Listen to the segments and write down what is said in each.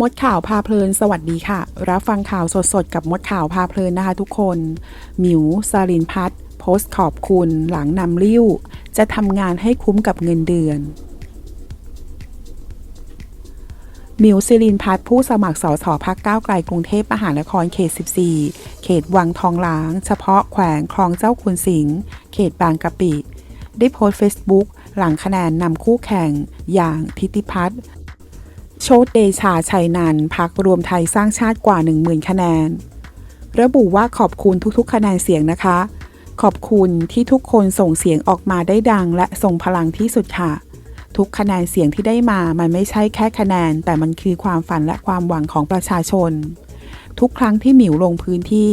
มดข่าวพาเพลิน สวัสดีค่ะ รับฟังข่าวสดๆ กับมดข่าวพาเพลินนะคะทุกคน หมิวซาลินพัฒโพสต์ขอบคุณหลังนำริ้ว จะทำงานให้คุ้มกับเงินเดือนมิวซิลินพัฒผู้สมัครสสพักก้าวไกลกรุงเทพมหานครเขต 14 เขตวังทองหลาง เฉพาะแขวงคลองเจ้าคุณสิงห์เขตบางกะปิ ได้โพสต์เฟซบุ๊กหลังคะแนนนำคู่แข่งอย่างทิติพัฒน์ โชตเดชาชัยนันพักรวมไทยสร้างชาติกว่า 10,000 คะแนน ระบุว่าขอบคุณทุกๆ คะแนนเสียงนะคะ ขอบคุณที่ทุกคนส่งเสียงออกมาได้ดัง และทรงพลังที่สุดค่ะ ทุกคะแนนเสียงที่ได้มามันไม่ใช่แค่คะแนน แต่มันคือความฝันและความหวังของประชาชน ทุกครั้งที่หมิวลงพื้นที่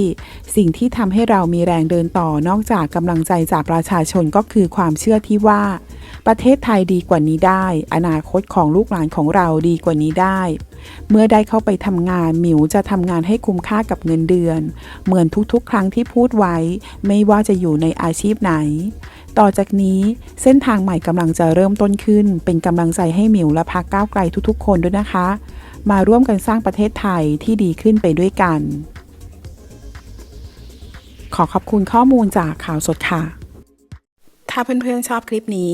สิ่งที่ทำให้เรามีแรงเดินต่อนอกจากกำลังใจจากประชาชนก็คือความเชื่อที่ว่า ประเทศไทยดีกว่านี้ได้ อนาคตของลูกหลานของเราดีกว่านี้ได้ เมื่อได้เข้าไปทำงานหมิวจะทำงานให้คุ้มค่ากับเงินเดือน เหมือนทุกๆ ครั้งที่พูดไว้ ไม่ว่าจะอยู่ในอาชีพไหน ต่อจากนี้เส้นทางใหม่กำลังจะเริ่มต้นขึ้น เป็นกำลังใจให้หมิวและพักก้าวไกลทุกๆ คนด้วยนะคะ มาร่วมกันสร้างประเทศไทยที่ดีขึ้นไปด้วยกัน ขอขอบคุณข้อมูลจากข่าวสดค่ะถ้าเพื่อนๆชอบคลิปนี้